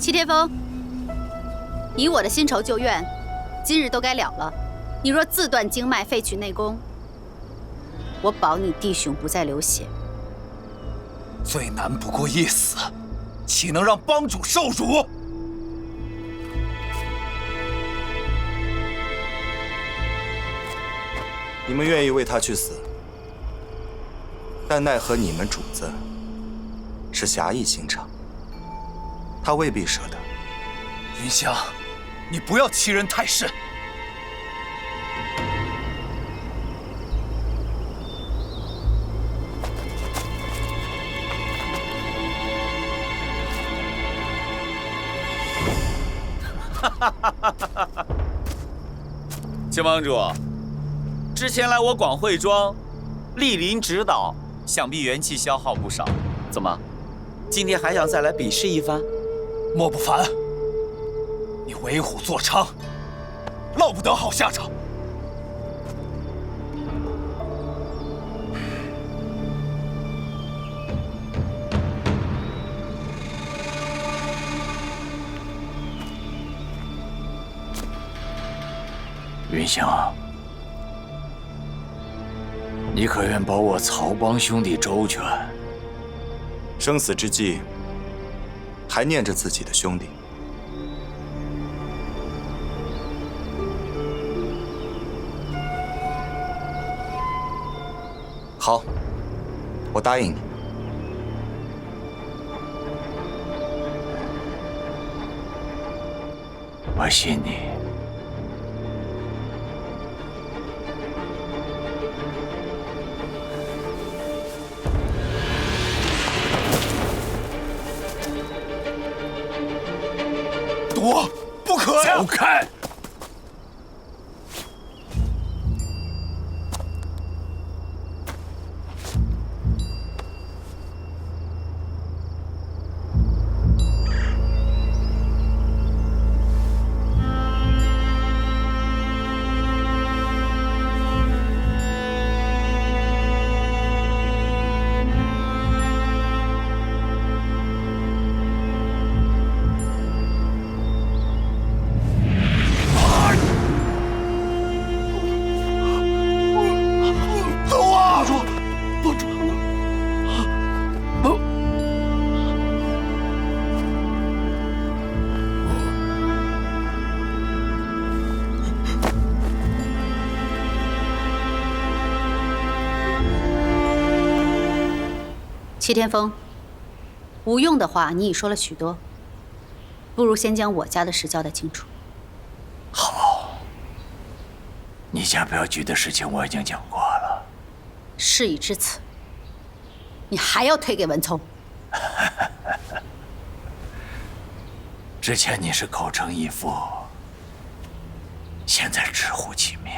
齐天风，你我的新仇旧怨，今日都该了了。你若自断经脉，废取内功，我保你弟兄不再流血。最难不过一死，岂能让帮主受辱？你们愿意为他去死，但奈何你们主子是侠义心肠，他未必舍得。云香，你不要欺人太甚。哈哈哈哈哈！秦帮主。之前来我广惠庄，莅临指导，想必元气消耗不少。怎么，今天还想再来比试一番？莫不凡，你为虎作伥，落不得好下场。云香。你可愿保我曹帮兄弟周全？生死之际，还念着自己的兄弟。好，我答应你。我信你。我，不可呀！走开！齐天峰，无用的话你已说了许多，不如先将我家的事交代清楚。好，你家镖局的事情我已经讲过了。事已至此，你还要推给文聪？之前你是口称义父，现在直呼其名，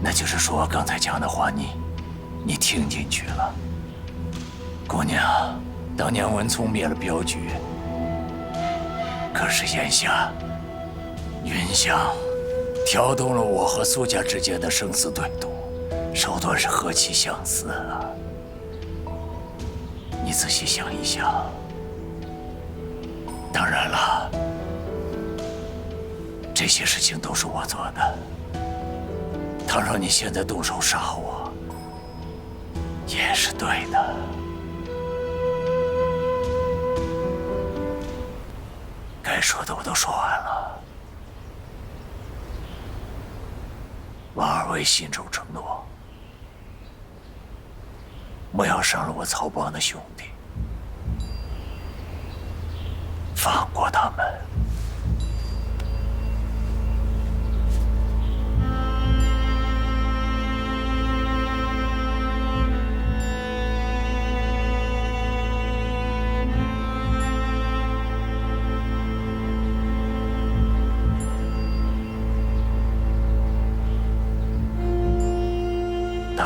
那就是说我刚才讲的话你，你听进去了。姑娘，当年文聪灭了镖局，可是眼下云香挑动了我和苏家之间的生死对赌，手段是何其相似啊！你仔细想一想。当然了，这些事情都是我做的。倘若你现在动手杀我，也是对的。说的我都说完了，王二为信守承诺，莫要伤了我曹帮的兄弟，放过他们。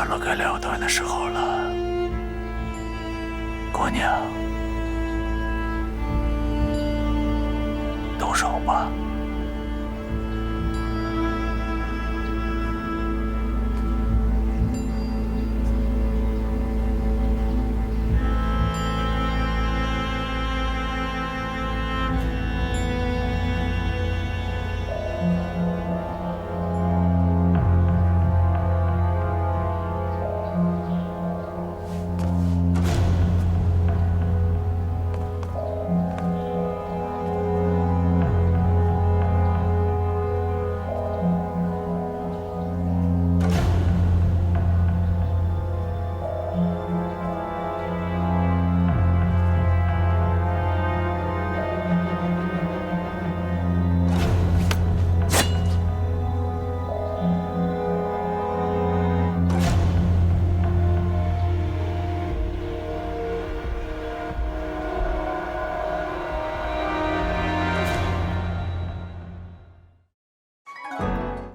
到了该了断的时候了，姑娘，动手吧。